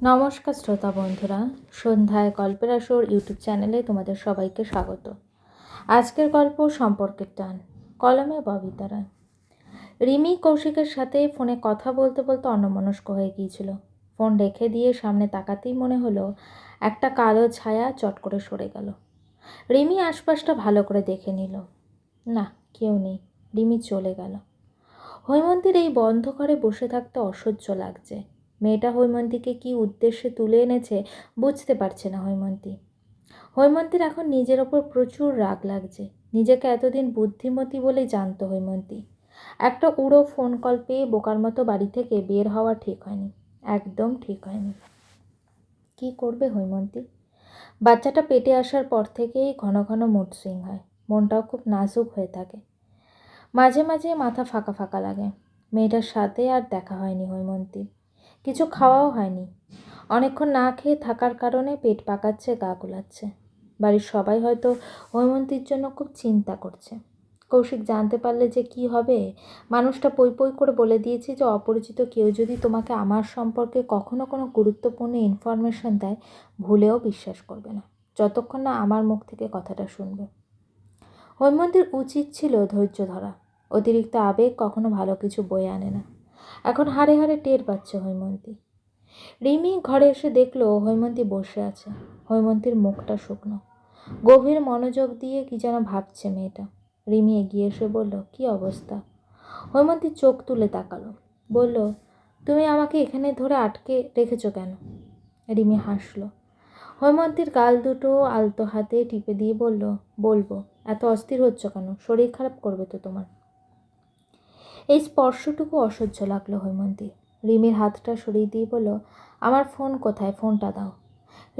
নমস্কার শ্রোতা বন্ধুরা, সন্ধ্যায় গল্পের আসর ইউটিউব চ্যানেলে তোমাদের সবাইকে স্বাগত। আজকের গল্প সম্পর্কের টান, কলমে ববিতারা রিমি কৌশিকের সাথে ফোনে কথা বলতে বলতে অন্যমনস্ক হয়ে গিয়েছিল। ফোন রেখে দিয়ে সামনে তাকাতেই মনে হলো, একটা কালো ছায়া চট করে সরে গেল। রিমি আশপাশটা ভালো করে দেখে নিল। না, কেউ নেই, রিমি চলে গেল। হৈমন্তীর এই বন্ধ ঘরে বসে থাকতে অসহ্য লাগছে। মেয়েটা হৈমন্তীকে কি উদ্দেশ্যে তুলে এনেছে বুঝতে পারছে না হৈমন্তী। হৈমন্তীর এখন নিজের ওপর প্রচুর রাগ লাগছে। নিজেকে এতদিন বুদ্ধিমতী বলেই জানতো হৈমন্তী। একটা উড়ো ফোন কল পেয়ে বোকার মতো বাড়ি থেকে বের হওয়া ঠিক হয়নি। একদম ঠিক হয়নি। কি করবে হৈমন্তী? বাচ্চাটা পেটে আসার পর থেকেই ঘন ঘন মুড সুইং হয়। মনটাও খুব নাজুক হয়ে থাকে। মাঝে মাঝে মাথা ফাঁকা ফাঁকা লাগে। মেয়েটার সাথে আর দেখা হয়নি হৈমন্তীর। কিছু খাওয়াও হয়নি। অনেকক্ষণ না খেয়ে থাকার কারণে পেট পাকাচ্ছে, গা গোলাচ্ছে। বাড়ির সবাই হয়তো হৈমন্তীর জন্য খুব চিন্তা করছে। কৌশিক জানতে পারলে যে কি হবে। মানুষটা পই পই করে বলে দিয়েছে যে, অপরিচিত কেউ যদি তোমাকে আমার সম্পর্কে কখনো কোনো গুরুত্বপূর্ণ ইনফরমেশন দেয়, ভুলেও বিশ্বাস করবে না। যতক্ষণ না আমার মুখ থেকে কথাটা শুনবে। হৈমন্তীর উচিত ছিল ধৈর্য ধরা। অতিরিক্ত আবেগ কখনো ভালো কিছু বয়ে আনে না। এখন হারে হারে টের পাচ্ছে হৈমন্তী। রিমি ঘরে এসে দেখল হৈমন্তী বসে আছে। হৈমন্তীর মুখটা শুকনো। গভীর মনোযোগ দিয়ে কি যেন ভাবছে মেয়েটা। রিমি এগিয়ে এসে বলল, কি অবস্থা? হৈমন্তী চোখ তুলে তাকালো। বলল, তুমি আমাকে এখানে ধরে আটকে রেখেছো কেন? রিমি হাসলো। হৈমন্তীর গাল দুটো আলতো হাতে টিপে দিয়ে বলল, বলব, এত অস্থির হচ্ছ কেন? শরীর খারাপ করবে তো তোমার। এই স্পর্শটুকু অসহ্য লাগল হৈমন্তী। রিমির হাতটা সরিয়ে দিয়ে বলল, আমার ফোন কোথায়? ফোনটা দাও।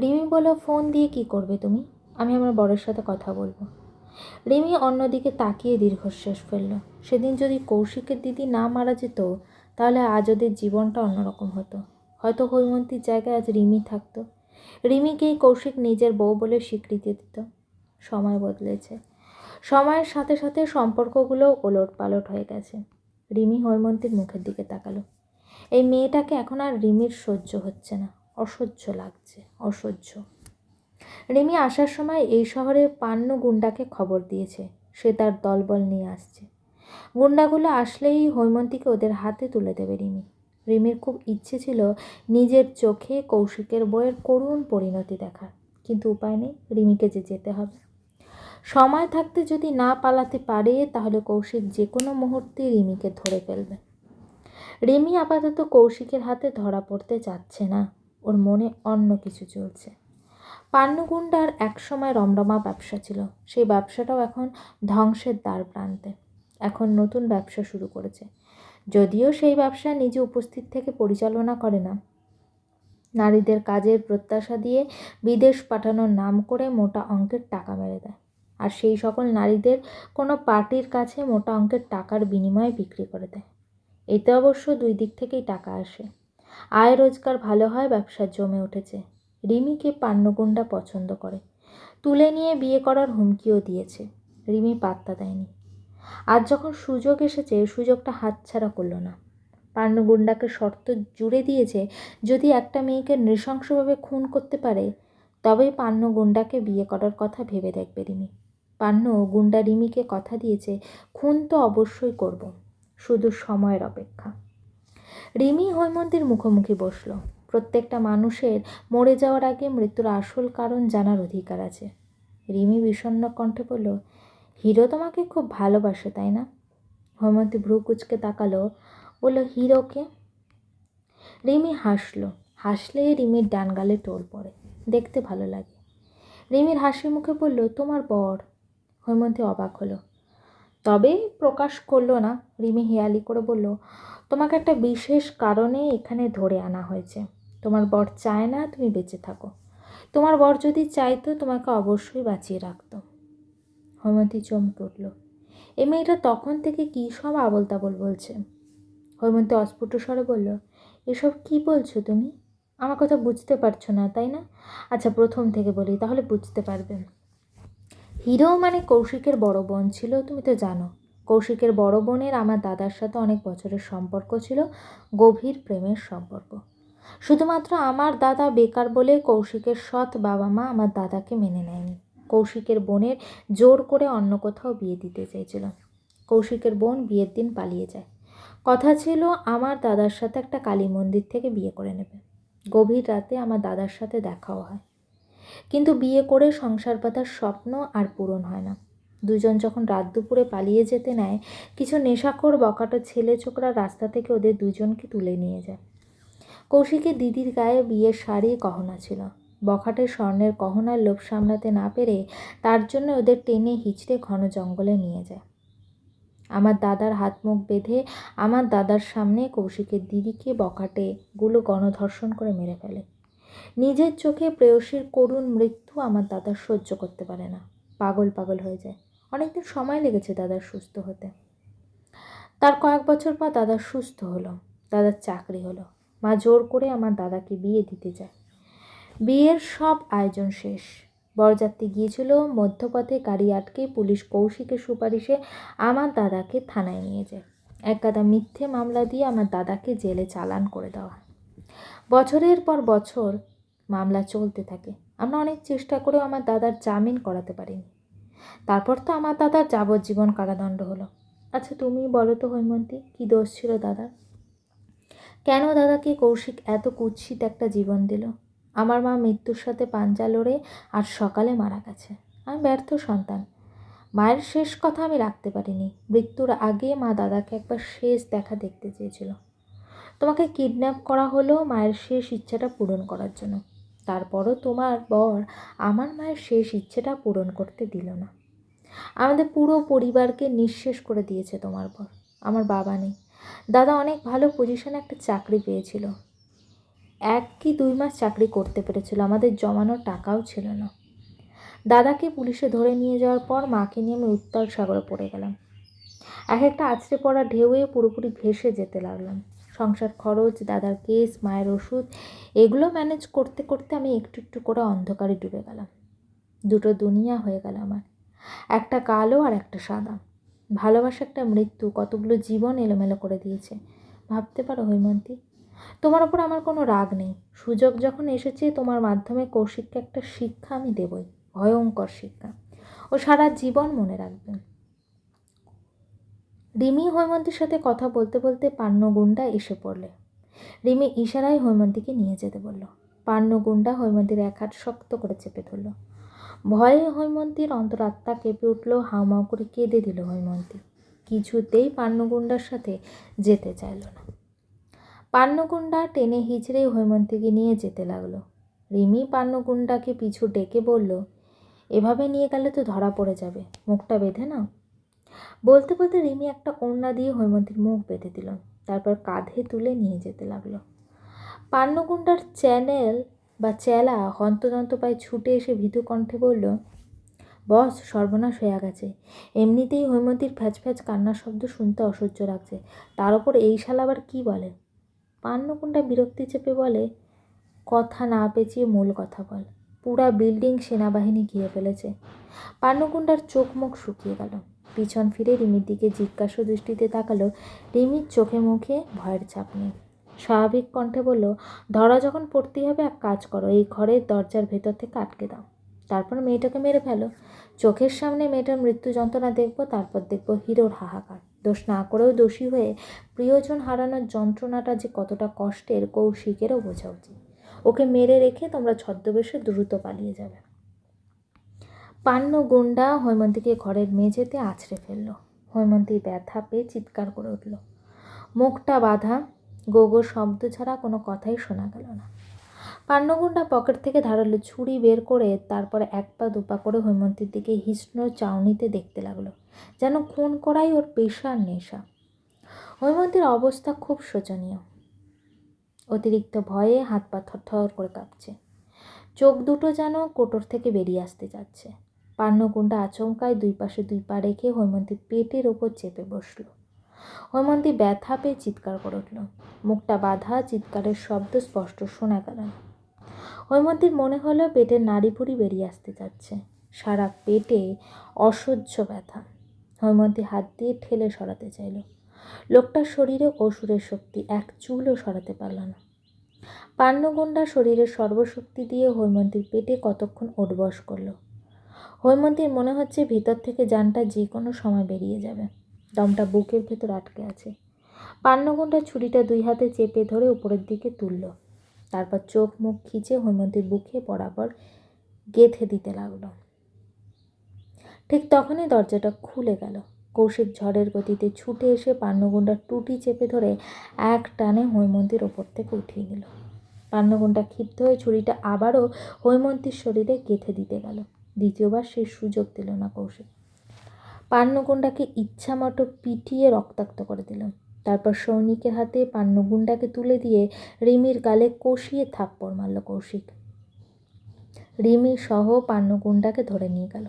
রিমি বলল, ফোন দিয়ে কি করবে তুমি? আমি আমার বরের সাথে কথা বলব। রিমি অন্যদিকে তাকিয়ে দীর্ঘশ্বাস ফেলল। সেদিন যদি কৌশিকের দিদি না মারা যেত, তাহলে আজ ওদের জীবনটা অন্যরকম হতো। হয়তো হৈমন্তীর জায়গায় আজ রিমি থাকতো। রিমিকেই কৌশিক নিজের বউ বলে স্বীকৃতি দিত। সময় বদলেছে। সময়ের সাথে সাথে সম্পর্কগুলোও ওলট পালট হয়ে গেছে। রিমি হৈমন্তীর মুখের দিকে তাকালো। এই মেয়েটাকে এখন আর রিমির সহ্য হচ্ছে না। অসহ্য লাগছে, অসহ্য। রিমি আসার সময় এই শহরে পান্ন গুন্ডাকে খবর দিয়েছে। সে তার দলবল নিয়ে আসছে। গুন্ডাগুলো আসলেই হৈমন্তীকে ওদের হাতে তুলে দেবে রিমি। রিমির খুব ইচ্ছে ছিল নিজের চোখে কৌশিকের বইয়ের করুণ পরিণতি দেখার। কিন্তু উপায় নেই, রিমিকে যে যেতে হবে। সময় থাকতে যদি না পালাতে পারে, তাহলে কৌশিক যে কোনো মুহূর্তে রিমিকে ধরে ফেলবে। রিমি আপাতত কৌশিকের হাতে ধরা পড়তে চাচ্ছে না। ওর মনে অন্য কিছু চলছে। পান্নুগুন্ডার একসময় রমরমা ব্যবসা ছিল। সেই ব্যবসাটাও এখন ধ্বংসের দ্বার প্রান্তে। এখন নতুন ব্যবসা শুরু করেছে। যদিও সেই ব্যবসা নিজে উপস্থিত থেকে পরিচালনা করে না। নারীদের কাজের প্রত্যাশা দিয়ে বিদেশ পাঠানোর নাম করে মোটা অঙ্কের টাকা মেরে দেয়। আর সেই সকল নারীদের কোনো পার্টির কাছে মোটা অঙ্কের টাকার বিনিময়ে বিক্রি করে দেয়। এতে অবশ্য দুই দিক থেকেই টাকা আসে। আয় রোজগার ভালো হয় ব্যবসা জমে উঠেছে। রিমিকে পান্নগুন্ডা পছন্দ করে। তুলে নিয়ে বিয়ে করার হুমকিও দিয়েছে। রিমি পাত্তা দেয়নি। আজ যখন সুযোগ এসেছে সুযোগটা হাতছাড়া করল না। পান্নগুন্ডাকে শর্ত জুড়ে দিয়েছে যদি একটা মেয়েকে নৃশংসভাবে খুন করতে পারে, তবেই পান্ন গুন্ডাকে বিয়ে করার কথা ভেবে দেখবে রিমি। পান্ন গুন্ডা রিমিকে কথা দিয়েছে, খুন তো অবশ্যই করব, শুধু সময়ের অপেক্ষা। রিমি হৈমন্তীর মুখোমুখি বসল। প্রত্যেকটা মানুষের মরে যাওয়ার আগে মৃত্যুর আসল কারণ জানার অধিকার আছে। রিমি বিষণ্ন কণ্ঠে বলল, হিরো তোমাকে খুব ভালোবাসে, তাই না? হৈমন্তী ভ্রু কুচকে তাকালো, বলল হিরোকে রিমি হাসলো। হাসলে রিমির ডান গালে টোল পড়ে। দেখতে ভালো লাগে। রিমির হাসি মুখে বলল, তোমার বর হৈমন্তী অবাক হলো। তবে প্রকাশ করল না, রিমি হেয়ালি করে বলল, তোমাকে একটা বিশেষ কারণে এখানে ধরে আনা হয়েছে। তোমার বর চায় না তুমি বেঁচে থাকো। তোমার বর যদি চাইতো তোমাকে অবশ্যই বাঁচিয়ে রাখতো। হৈমন্তী চমকে উঠল, এ মেয়েটা তখন থেকে কী সব আবল তাবল বলছে? হৈমন্তী অস্ফুট স্বরে বলল, এসব কি বলছো তুমি? আমার কথা বুঝতে পারছ না, তাই না? আচ্ছা প্রথম থেকে বলি, তাহলে বুঝতে পারবে হিরো মানে কৌশিকের বড় বোন ছিল, তুমি তো জানো। কৌশিকের বড় বোনের আমার দাদার সাথে অনেক বছরের সম্পর্ক ছিল, গভীর প্রেমের সম্পর্ক। শুধুমাত্র আমার দাদা বেকার বলে কৌশিকের সৎ বাবা মা আমার দাদাকে মেনে নেয়নি। কৌশিকের বোনের জোর করে অন্য কোথাও বিয়ে দিতে চেয়েছিল কৌশিকের বোন বিয়ের দিন পালিয়ে যায়। কথা ছিল, আমার দাদার সাথে একটা কালী মন্দির থেকে বিয়ে করে নেবে। গভীর রাতে আমার দাদার সাথে দেখাও হয়। কিন্তু বিয়ে করে সংসার পাতার স্বপ্ন আর পূরণ হয় না। দুজন যখন রাত দুপুরে পালিয়ে যেতে নেয়, কিছু নেশাখোর বকাটা ছেলে ছোকরা রাস্তা থেকে ওদের দুজনকে তুলে নিয়ে যায়। কৌশিকের দিদির গায়ে বিয়ের শাড়ি গহনা ছিল। বখাটে স্বর্ণের গহনার লোভ সামলাতে না পেরে তার জন্য ওদের টেনে হিচড়ে ঘন জঙ্গলে নিয়ে যায়। আমার দাদার হাত মুখ বেঁধে আমার দাদার সামনে কৌশিকের দিদিকে বকাটে গুলো গণধর্ষণ করে মেরে ফেলে। নিজের চোখে প্রেয়সীর করুণ মৃত্যু আমার দাদা সহ্য করতে পারে না। পাগল পাগল হয়ে যায়। অনেকদিন সময় লেগেছে দাদার সুস্থ হতে। তার কয়েক বছর পর দাদা সুস্থ হলো, দাদার চাকরি হলো। মা জোর করে আমার দাদাকে বিয়ে দিতে যায়। বিয়ের সব আয়োজন শেষ। বরযাত্রী গিয়েছিল, মধ্যপথে গাড়ি আটকে পুলিশ কৌশিকের সুপারিশে আমার দাদাকে থানায় নিয়ে যায়। এক গাদা মিথ্যে মামলা দিয়ে আমার দাদাকে জেলে চালান করে দেওয়া। বছরের পর বছর মামলা চলতে থাকে। আমরা অনেক চেষ্টা করেও আমার দাদার জামিন করাতে পারিনি। তারপর তো আমার দাদার যাবজ্জীবন কারাদণ্ড হলো। আচ্ছা তুমি বলো তো হৈমন্তী, কী দোষ ছিল দাদার? কেন দাদাকে কৌশিক এত কুৎসিত একটা জীবন দিল? আমার মা মৃত্যুর সাথে পাঞ্জা লড়ে আর সকালে মারা গেছে। আমি ব্যর্থ সন্তান। মায়ের শেষ কথা আমি রাখতে পারিনি। মৃত্যুর আগে মা দাদাকে একবার শেষ দেখা দেখতে চেয়েছিল। তোমাকে কিডন্যাপ করা হলো মায়ের শেষ ইচ্ছাটা পূরণ করার জন্য। তারপরও তোমার বর আমার মায়ের শেষ ইচ্ছেটা পূরণ করতে দিল না। আমাদের পুরো পরিবারকে নিঃশেষ করে দিয়েছে তোমার বর। আমার বাবা নেই। দাদা অনেক ভালো পজিশনে একটা চাকরি পেয়েছিল। এক কি দুই মাস চাকরি করতে পেরেছিল। আমাদের জমানোর টাকাও ছিল না। দাদাকে পুলিশে ধরে নিয়ে যাওয়ার পর মাকে নিয়ে আমি উত্তাল সাগরে পড়ে গেলাম। এক একটা আছড়ে পড়া ঢেউয়ে পুরোপুরি ভেসে যেতে লাগলাম। সংসার খরচ, দাদার কেস, মায়ের ওষুধ, এগুলো ম্যানেজ করতে করতে আমি একটু একটু করে অন্ধকারে ডুবে গেলাম। দুটো দুনিয়া হয়ে গেল আমার, একটা কালো আর একটা সাদা। ভালোবাসা একটা মৃত্যু, কতগুলো জীবন এলোমেলো করে দিয়েছে। ভাবতে পারো হৈমন্তী, তোমার ওপর আমার কোনো রাগ নেই। সুযোগ যখন এসেছে, তোমার মাধ্যমে কৌশিককে একটা শিক্ষা আমি দেবই, ভয়ঙ্কর শিক্ষা। ও সারা জীবন মনে রাখবে রিমি হৈমন্তীর সাথে কথা বলতে বলতে পান্নগুন্ডা এসে পড়লে। রিমি ইশারায় হৈমন্তীকে নিয়ে যেতে বলল। পান্নগুন্ডা হৈমন্তীর এক হাত শক্ত করে চেপে ধরল। ভয়ে হৈমন্তীর অন্তরাত্মা কেঁপে উঠল, হাউমাউ করে কেঁদে দিল হৈমন্তী। কিছুতেই পান্নগুন্ডার সাথে যেতে চাইল না। পান্নগুন্ডা টেনে হিচড়ে হৈমন্তীকে নিয়ে যেতে লাগল। রিমি পান্নগুন্ডাকে পিছু ডেকে বলল, এভাবে নিয়ে গেলে তো ধরা পড়ে যাবে। মুখটা বেঁধে নাও। বলতে বলতে রিমি একটা ওড়না দিয়ে হৈমন্তীর মুখ বেঁধে দিল। তারপর কাঁধে তুলে নিয়ে যেতে লাগল। পান্নগুন্ডার চ্যানেল বা চেলা হন্তদন্ত পায়ে ছুটে এসে ভীতু কণ্ঠে বলল, বস, সর্বনাশ হয়ে গেছে। এমনিতেই হৈমন্তীর ফ্যাচ ফ্যাচ কান্নার শব্দ শুনতে অসহ্য লাগছে। তার ওপর এই শাল আবার কী বলে? পান্নকুণ্ডা বিরক্তি চেপে বলে, কথা না পেঁচিয়ে মূল কথা বল। পুরা বিল্ডিং সেনাবাহিনী ঘিরে ফেলেছে। পান্নকুণ্ডার চোখ মুখ শুকিয়ে গেল। পিছন ফিরে রিমির দিকে জিজ্ঞাসা দৃষ্টিতে তাকালো রিমির চোখে মুখে ভয়ের ছাপ নেই স্বাভাবিক কণ্ঠে বলল, ধরা যখন পড়তেই হবে, এক কাজ করো, এই ঘরের দরজার ভেতর থেকে আটকে দাও। তারপর মেয়েটাকে মেরে ফেলো। চোখের সামনে মেয়েটার মৃত্যু যন্ত্রণা দেখব, তারপর দেখব হিরোর হাহাকার। দোষ না করেও দোষী হয়ে প্রিয়জন হারানোর যন্ত্রণাটা যে কতটা কষ্টের কৌশিকেরও বোঝা উচিত। ওকে মেরে রেখে তোমরা ছদ্মবেশে দ্রুত পালিয়ে যাবে। পান্ন গুন্ডা হৈমন্তীকে ঘরের মেঝেতে আছড়ে ফেলল। হৈমন্তী ব্যথা পেয়ে চিৎকার করে উঠল। মুখটা বাঁধা গোগো শব্দ ছাড়া কোনো কথাই শোনা গেল না। পান্নগুন্ডা পকেট থেকে ধারালো ছুরি বের করে তারপরে এক পা দুপা করে হৈমন্তীর দিকে হিষ্ণ চাউনিতে দেখতে লাগল, যেন খুন করাই ওর পেশার নেশা। হৈমন্তীর অবস্থা খুব শোচনীয়। অতিরিক্ত ভয়ে হাত পা থর করে কাঁপছে। চোখ দুটো যেন কোটর থেকে বেরিয়ে আসতে যাচ্ছে। পান্নকুণ্ডা আচমকায় দুই পাশে দুই পা রেখে হৈমন্তীর পেটের ওপর চেপে বসল। হৈমন্তী ব্যথা পেয়ে চিৎকার করে উঠল। মুখটা বাঁধা, চিৎকারের শব্দ স্পষ্ট শোনা গেল। হৈমন্তীর মনে হলো পেটের নাড়িভুড়ি বেরিয়ে আসতে যাচ্ছে। সারা পেটে অসহ্য ব্যথা। হৈমন্তী হাত দিয়ে ঠেলে সরাতে চাইল। লোকটার শরীরে অসুরের শক্তি এক চুলও সরাতে পারল না। পান্নগুন্ডা শরীরের সর্বশক্তি দিয়ে হৈমন্তীর পেটে কতক্ষণ ওঠবস করল। হৈমন্তীর মনে হচ্ছে ভিতর থেকে যানটা যে কোনো সময় বেরিয়ে যাবে। দমটা বুকের ভেতর আটকে আছে। পান্নগুন্ডা ছুরিটা দুই হাতে চেপে ধরে উপরের দিকে তুলল। তারপর চোখ মুখ খিচে হৈমন্তীর বুকে বরাবর গেথে দিতে লাগল। ঠিক তখনই দরজাটা খুলে গেল। কৌশিক ঝড়ের গতিতে ছুটে এসে পান্নগুন্ডার টুটি চেপে ধরে এক টানে হৈমন্তীর ওপর থেকে উঠিয়ে নিল। পান্নগুন্ডা ক্ষিপ্ত হয়ে ছুরিটা আবারও হৈমন্তীর শরীরে গেঁথে দিতে গেল। দ্বিতীয়বার সে সুযোগ দিল না কৌশিক। পান্নগুন্ডাকে ইচ্ছা মতো পিটিয়ে রক্তাক্ত করে দিল। তারপর সৈনিকের হাতে পান্নগুন্ডাকে তুলে দিয়ে রিমির গালে কষিয়ে থাপ্পড় মারল কৌশিক। রিমি সহ পান্নগুন্ডাকে ধরে নিয়ে গেল।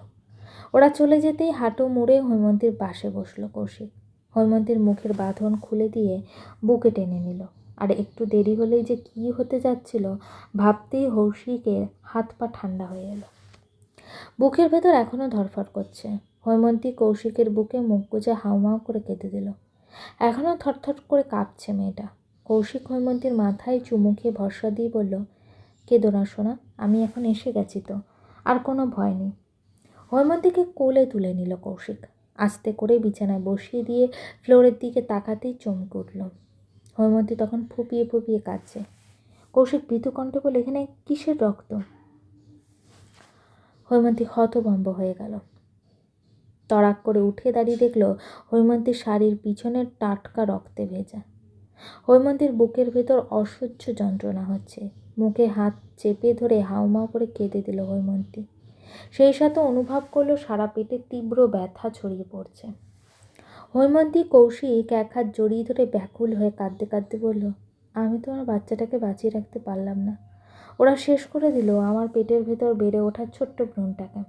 ওরা চলে যেতেই হাঁটু মুড়ে হৈমন্তীর পাশে বসল কৌশিক। হৈমন্তীর মুখের বাঁধন খুলে দিয়ে বুকে টেনে নিল। আর একটু দেরি হলেই যে কী হতে যাচ্ছিল ভাবতেই কৌশিকের হাত পা ঠান্ডা হয়ে এলো। বুকের ভেতর এখনও ধরফর করছে। হৈমন্তী কৌশিকের বুকে মুখ গুজে হাউমাউ করে কেঁদে দিল। এখনও থরথর করে কাঁপছে মেয়েটা। কৌশিক হৈমন্তীর মাথায় চুমু খেয়ে ভরসা দিয়ে বলল, কেঁদো না শোনা আমি এখন এসে গেছি তো, আর কোনো ভয় নেই। হৈমন্তীকে কোলে তুলে নিল কৌশিক। আস্তে করে বিছানায় বসিয়ে দিয়ে ফ্লোরের দিকে তাকাতেই চমকে উঠল। হৈমন্তী তখন ফুপিয়ে ফুপিয়ে কাঁদছে। কৌশিক ভীতু কণ্ঠে বলে এখানে কিসের রক্ত? হৈমন্তী হতভম্ব হয়ে গেল। তড়াক করে উঠে দাঁড়িয়ে দেখল হৈমন্তীর শাড়ির পিছনের টাটকা রক্তে ভেজা। হৈমন্তীর বুকের ভেতর অসহ্য যন্ত্রণা হচ্ছে। মুখে হাত চেপে ধরে হাউমাউ করে কেঁদে দিল হৈমন্তী। সেই সাথে অনুভব করল সারা পেটে তীব্র ব্যথা ছড়িয়ে পড়ছে। হৈমন্তী কৌশিক এক হাত জড়িয়ে ধরে ব্যাকুল হয়ে কাঁদতে কাঁদতে বলল, আমি তো আমার বাচ্চাটাকে বাঁচিয়ে রাখতে পারলাম না। ওরা শেষ করে দিল আমার পেটের ভেতর বেড়ে ওঠা ছোট্ট ভ্রূণটাকে।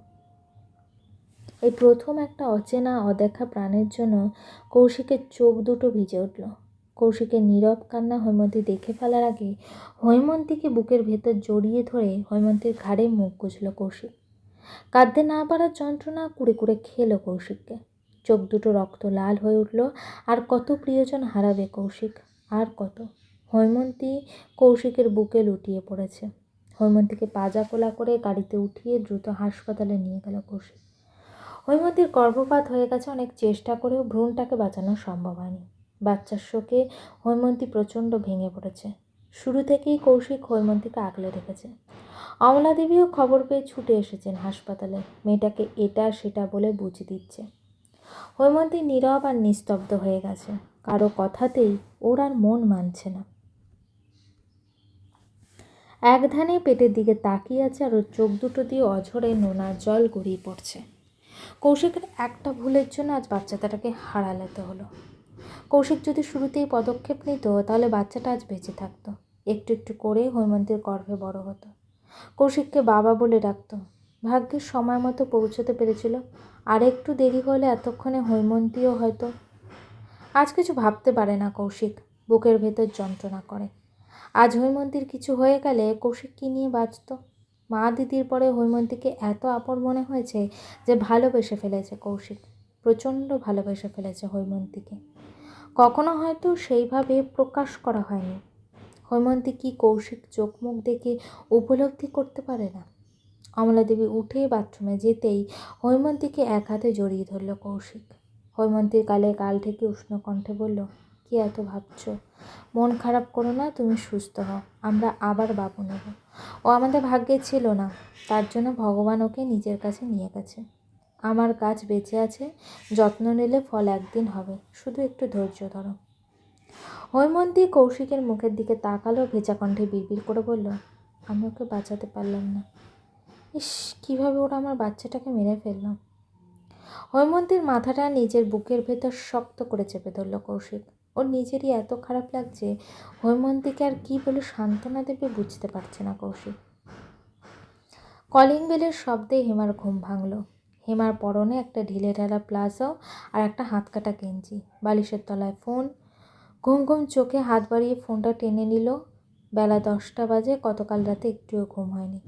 এই প্রথম একটা অচেনা, অদেখা প্রাণের জন্য কৌশিকের চোখ দুটো ভিজে উঠল। কৌশিকের নীরব কান্না হৈমন্তী দেখে ফেলার আগে হৈমন্তীকে বুকের ভেতর জড়িয়ে ধরে হৈমন্তীর ঘাড়ে মুখ গুজল কৌশিক কাঁদতে না পারার যন্ত্রণা কুড়ে কুড়ে খেলো কৌশিককে। চোখ দুটো রক্ত লাল হয়ে উঠল, আর কত প্রিয়জন হারাবে কৌশিক, আর কত। হৈমন্তী কৌশিকের বুকে লুটিয়ে পড়েছে। হৈমন্তীকে পাজা কোলা করে গাড়িতে উঠিয়ে দ্রুত হাসপাতালে নিয়ে গেল কৌশিক। হৈমন্তীর গর্ভপাত হয়ে গেছে অনেক চেষ্টা করেও ভ্রূণটাকে বাঁচানো সম্ভব হয়নি। বাচ্চার শোকে হৈমন্তী প্রচণ্ড ভেঙে পড়েছে। শুরু থেকেই কৌশিক হৈমন্তীকে আগলে রেখেছে। অমলা দেবীও খবর পেয়ে ছুটে এসেছেন হাসপাতালে। মেয়েটাকে এটা সেটা বলে বুঝে দিচ্ছে। হৈমন্তী নীরব আর নিস্তব্ধ হয়ে গেছে। কারও কথাতেই ওর আর মন মানছে না। এক ধানে পেটের দিকে তাকিয়ে আছে আর ওর চোখ দুটো দিয়ে অঝরে নোনা জল গড়িয়ে পড়ছে। কৌশিকের একটা ভুলের জন্য আজ বাচ্চাটাকে হারালাতে হলো। কৌশিক যদি শুরুতেই পদক্ষেপ নিত, তাহলে বাচ্চাটা আজ বেঁচে থাকতো। একটু একটু করে হৈমন্তীর গর্ভে বড় হতো। কৌশিককে বাবা বলে ডাকতো। ভাগ্যের সময় মতো পৌঁছতে পেরেছিল। আর একটু দেরি হলে এতক্ষণে হৈমন্তীও হয়তো। আজ কিছু ভাবতে পারে না কৌশিক। বুকের ভেতর যন্ত্রণা করে। আজ হৈমন্তীর কিছু হয়ে গেলে কৌশিক কী নিয়ে বাঁচত মা দিদির পরে হৈমন্তীকে এত আপন মনে হয়েছে যে ভালোবেসে ফেলেছে কৌশিক, প্রচণ্ড ভালোবেসে ফেলেছে হৈমন্তীকে। কখনো হয়তো সেইভাবে প্রকাশ করা হয়নি। হৈমন্তী কি কৌশিক চোখ মুখ দেখে উপলব্ধি করতে পারে না? অমলাদেবী উঠে বাথরুমে যেতেই হৈমন্তীকে এক হাতে জড়িয়ে ধরল কৌশিক। হৈমন্তীর গালে গাল থেকে উষ্ণ কণ্ঠে বলল কি এত ভাবছ? মন খারাপ করো না, তুমি সুস্থ হও। আমরা আবার বাবু নেব। ও আমাদের ভাগ্যে ছিল না, তার জন্য ভগবান ওকে নিজের কাছে নিয়ে গেছে। আমার গাছ বেঁচে আছে, যত্ন নিলে ফল একদিন হবে, শুধু একটু ধৈর্য ধরো। হৈমন্তী কৌশিকের মুখের দিকে তাকালো, ভেজা কণ্ঠে বিড়বিড় করে বলল, আমি ওকে বাঁচাতে পারলাম না। ইস, কীভাবে ওরা আমার বাচ্চাটাকে মেরে ফেললাম হৈমন্তীর মাথাটা নিজের বুকের ভেতর শক্ত করে চেপে ধরল কৌশিক। ওর নিজেরই এত খারাপ লাগছে। হৈমন্তীকে আর কী বলে সান্ত্বনা দেবে বুঝতে পারছে না কৌশিক। কলিং বেলের শব্দে হেমার ঘুম ভাঙল। হেমার পরনে একটা ঢিলে ঢালা প্লাজো আর একটা হাত কাটা গেঞ্জি। বালিশের তলায় ফোন। ঘুম ঘুম চোখে হাত বাড়িয়ে ফোনটা টেনে নিল। বেলা দশটা বাজে গতকাল রাতে একটুও ঘুম হয়নি।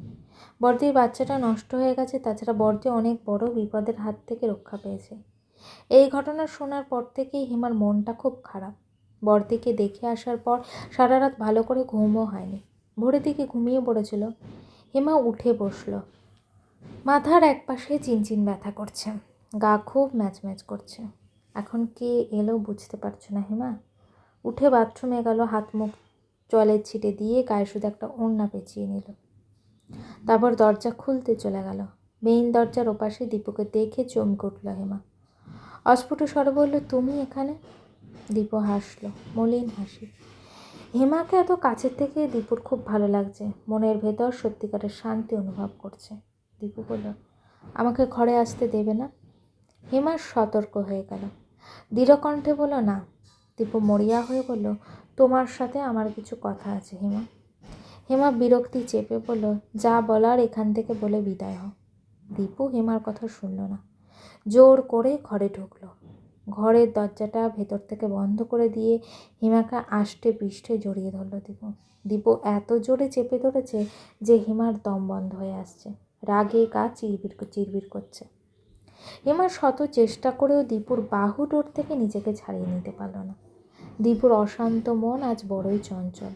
বর্দির বাচ্চাটা নষ্ট হয়ে গেছে, তাছাড়া বর্দি অনেক বড় বিপদের হাত থেকে রক্ষা পেয়েছে। এই ঘটনা শোনার পর থেকেই হিমার মনটা খুব খারাপ। বর্দিকে দেখে আসার পর সারা রাত ভালো করে ঘুমও হয়নি। ভোরের দিকে ঘুমিয়ে পড়েছিল। হেমা উঠে বসল। মাথার এক পাশে চিনচিন ব্যথা করছে। গা খুব ম্যাচ ম্যাচ করছে। এখন কে এলো বুঝতে পারছ না হেমা? উঠে বাথরুমে গেল, হাত মুখ জলের ছিটে দিয়ে গায়ে শুধু একটা ওড়না পেঁচিয়ে নিল। তারপর দরজা খুলতে চলে গেল। মেইন দরজার ওপাশে দীপুকে দেখে চমকে উঠল হেমা। অস্ফুট স্বরে বলল, তুমি এখানে? দীপু হাসলো, মলিন হাসি। হেমাকে এত কাছের থেকে দীপুর খুব ভালো লাগছে। মনের ভেতর সত্যিকারের শান্তি অনুভব করছে। দীপু বলল, আমাকে ঘরে আসতে দেবে না? হেমা সতর্ক হয়ে গেল। দৃঢ়কণ্ঠে বলল, না। দীপু মরিয়া হয়ে বলল, তোমার সাথে আমার কিছু কথা আছে, হেমা। হেমা বিরক্তি চেপে বলল, যা বলার এখান থেকে বলে বিদায় হও। দীপু হেমার কথা শুনল না। জোর করে ঘরে ঢুকলো। ঘরের দরজাটা ভেতর থেকে বন্ধ করে দিয়ে হিমাকে আষ্টে পৃষ্ঠে জড়িয়ে ধরল দীপু। দীপু এত জোরে চেপে ধরেছে যে হিমার দম বন্ধ হয়ে আসছে। রাগে গা চিরবির চিরবির করছে। হিমা শত চেষ্টা করেও দীপুর বাহু ডোর থেকে নিজেকে ছাড়িয়ে নিতে পারল না। দীপুর অশান্ত মন আজ বড়ই চঞ্চল।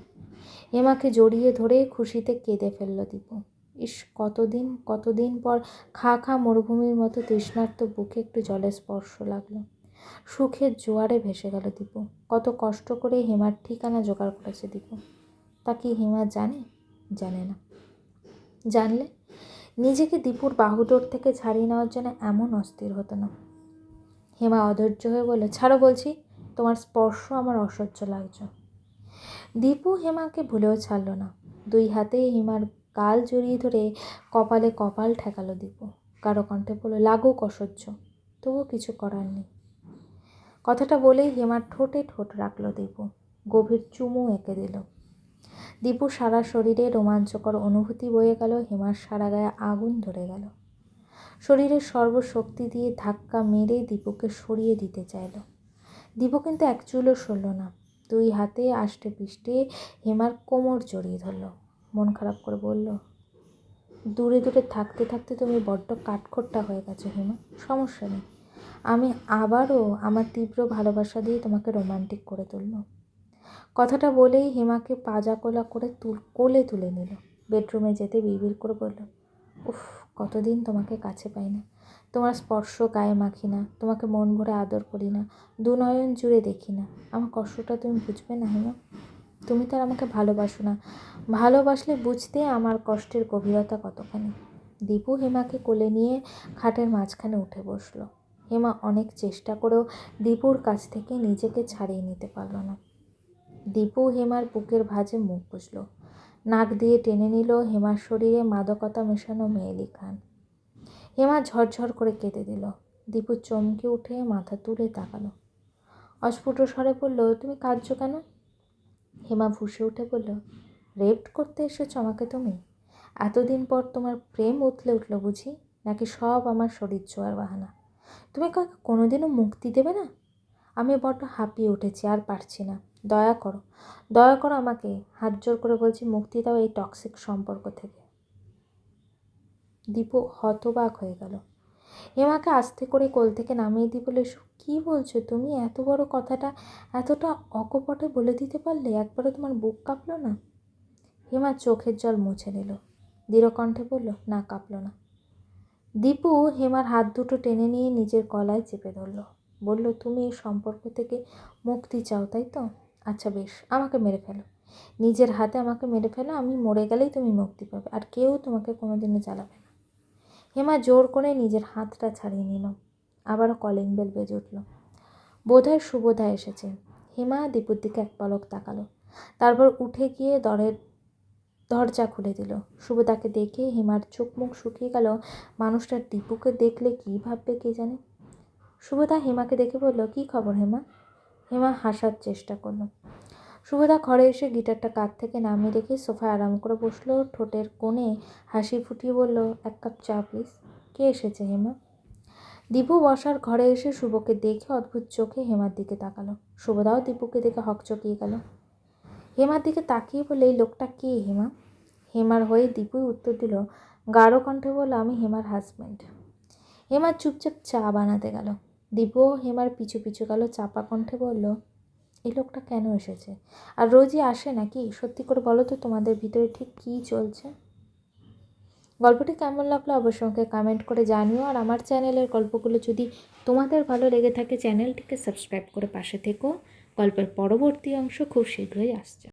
হেমাকে জড়িয়ে ধরে খুশিতে কেঁদে ফেলল দীপু। ইস, কতদিন কতদিন পর খা খা মরুভূমির মতো তৃষ্ণার্ত বুকে একটু জলের স্পর্শ লাগল। সুখের জোয়ারে ভেসে গেল দীপু। কত কষ্ট করে হেমার ঠিকানা জোগাড় করেছে দীপু। তা কি হেমা জানে? জানে না। জানলে? নিজেকে দীপুর বাহুডোর থেকে ছাড়িয়ে নেওয়ার জন্য এমন অস্থির হতো না। হেমা অধৈর্য হয়ে বলে ছাড়ো বলছি, তোমার স্পর্শ আমার অসহ্য লাগছে। দীপু হেমাকে ভুলেও ছাড়ল না। দুই হাতে হেমার গাল জড়িয়ে ধরে কপালে কপাল ঠেকালো দীপু। কারও কণ্ঠে বলল, লাগুক অসহ্য, তবুও কিছু করার নেই। কথাটা বলেই হেমার ঠোঁটে ঠোঁট রাখল দীপু। গভীর চুমু এঁকে দিল। দীপু সারা শরীরে রোমাঞ্চকর অনুভূতি বয়ে গেল, হেমার সারা গায়ে আগুন ধরে গেল। শরীরের সর্বশক্তি দিয়ে ধাক্কা মেরে দীপুকে সরিয়ে দিতে চাইল। দীপু কিন্তু এক সরল না। দুই হাতে আষ্টে পিষ্টে হেমার কোমর জড়িয়ে ধরল। মন খারাপ করে বলল, দূরে দূরে থাকতে থাকতে তুমি বড্ড কাঠখোট্টা হয়ে গেছো, হেমা। সমস্যা নেই। আমি আবারও আমার তীব্র ভালোবাসা দিয়ে তোমাকে রোমান্টিক করে তুলব। কথাটা বলেই হেমাকে পাজা কোলা করে তুল, কোলে তুলে নিল। বেডরুমে যেতে বিড়বিড় করে বলল, উফ, কতদিন তোমাকে কাছে পাই না। তোমার স্পর্শ গায়ে মাখি না, তোমাকে মন ভরে আদর করি না দু নয়ন জুড়ে দেখি না। আমার কষ্টটা তুমি বুঝবে না, হেমা? তুমি তো আর আমাকে ভালোবাসো না। ভালোবাসলে বুঝতে আমার কষ্টের গভীরতা কতখানি। দীপু হেমাকে কোলে নিয়ে খাটের মাঝখানে উঠে বসল। হেমা অনেক চেষ্টা করেও দীপুর কাছ থেকে নিজেকে ছাড়িয়ে নিতে পারল না। দীপু হেমার বুকের ভাঁজে মুখ বুঝল নাক দিয়ে টেনে নিল হেমার শরীরে মাদকতা মেশানো মেয়েলি খান। হেমা ঝরঝর করে কেঁদে দিল। দীপু চমকে উঠে মাথা তুলে তাকালো। অস্ফুট স্বরে বলল, তুমি কাঁদছো কেন? হেমা ভুসে উঠে বলল, রেপ্ট করতে এসেছ আমাকে তুমি? এতদিন পর তোমার প্রেম উতলে উঠল বুঝি? নাকি সব আমার শরীর ছোঁয়ার বাহানা? তুমি কাকে কোনোদিনও মুক্তি দেবে না? আমি বড্ড হাঁপিয়ে উঠেছি, আর পারছি না। দয়া করো দয়া করো আমাকে। হাত জোর করে বলছি, মুক্তি দাও এই টক্সিক সম্পর্ক থেকে। দীপু হতবাক হয়ে গেল। হেমাকে আস্তে করে কোল থেকে নামিয়ে দিয়ে বলে কী বলছো তুমি? এত বড় কথাটা এতটা অকপটে বলে দিতে পারলে একবারও তোমার বুক কাঁপলো না? হেমা চোখের জল মুছে নিল। দৃঢ়কণ্ঠে বলল, না, কাঁপলো না। দীপু হেমার হাত দুটো টেনে নিয়ে নিজের গলায় চেপে ধরল। বলল, তুমি এই সম্পর্ক থেকে মুক্তি চাও, তাই তো? আচ্ছা বেশ, আমাকে মেরে ফেলো। নিজের হাতে আমাকে মেরে ফেলো? আমি মরে গেলেই তুমি মুক্তি পাবে, আর কেউ তোমাকে কোনোদিনও জ্বালাবে না। হেমা জোর করে নিজের হাতটা ছাড়িয়ে নিল। আবারও কলিং বেল বেজে উঠল। বোধহয় শুভদা এসেছে। হেমা দীপুর দিকে এক পলক তাকালো। তারপর উঠে গিয়ে দরের দরজা খুলে দিল। শুভদাকে দেখে হেমার চোখ মুখ শুকিয়ে গেল। মানুষটা দীপুকে দেখলে কী ভাববে কে জানে? শুভদা হেমাকে দেখে বলল, কী খবর হেমা? হেমা হাসার চেষ্টা করল। শুভদা ঘরে এসে গিটারটা কাত থেকে নামিয়ে রেখে সোফায় আরাম করে বসল। ঠোঁটের কোণে হাসি ফুটিয়ে বলল, এক কাপ চা প্লিজ কে এসেছে, হেমা? দীপু বসার ঘরে এসে শুভকে দেখে অদ্ভুত চোখে হেমার দিকে তাকালো। শুভদাও দীপুকে দেখে হক চকিয়ে গেল। হেমার দিকে তাকিয়ে বলে এই লোকটা কে, হেমা? হেমার হয়ে দীপুই উত্তর দিল, গাঢ় কণ্ঠে বলল, আমি হেমার হাজব্যান্ড হেমার চুপচাপ চা বানাতে গেল। দীপুও হেমার পিছু পিছু গেল, চাপা কণ্ঠে বলল এই লোকটা কেন এসেছে? আর রোজই আসে নাকি? সত্যি করে বলো তো তোমাদের ভিতরে ঠিক কী চলছে? গল্পটি কেমন লাগল অবশ্যই আমাকে কমেন্ট করে জানিও। আর আমার চ্যানেলের গল্পগুলো যদি তোমাদের ভালো লেগে থাকে, চ্যানেলটিকে সাবস্ক্রাইব করে পাশে থেকো। গল্পের পরবর্তী অংশ খুব শীঘ্রই আসছে।